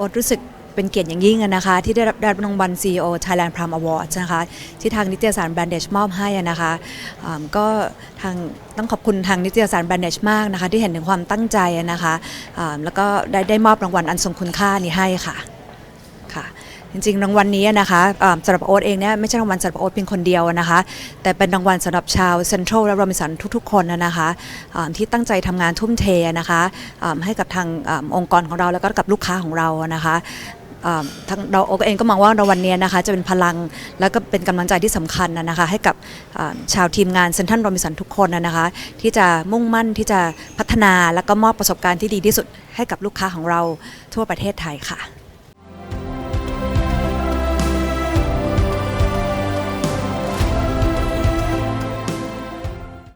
โอ๊รู้สึกเป็นเกียรติอย่างยิ่งนะคะ ที่ได้รับได้รับรางวัล CEO Thailand Prime Award นะคะ ที่ทางนิตยสาร Bandage มอบให้นะคะอ่าก็ทางต้องขอบคุณทางนิตยสาร Bandage มากนะคะ ที่เห็นถึงความตั้งใจนะคะอ่าแล้วก็ได้ได้มอบรางวัลอันทรงคุณค่านี้ให้ค่ะ จริงๆ รางวัลนี้นะคะสำหรับโอ๊ตเองเนี่ยไม่ใช่รางวัลสำหรับโอ๊ตเพียงคนเดียวนะคะ แต่เป็นรางวัลสำหรับชาวเซ็นทรัลและโรบินสันทุกๆ คนนะคะที่ตั้งใจทำงานทุ่มเทนะคะให้กับทางอองค์กรของเราแล้วก็กับลูกค้าของเรานะคะอ่าทางเราโอ๊ตเองก็มองว่ารางวัลนี้นะคะจะเป็นพลังแล้วก็เป็นกำลังใจที่สำคัญนะคะให้กับชาวทีมงานเซ็นทรัลโรบิสันทุกคนนะคะที่จะมุ่งมั่นที่จะพัฒนาแล้วก็มอบประสบการณ์ที่ดีที่สุดให้กับลูกค้าของเราทั่วประเทศไทยค่ะ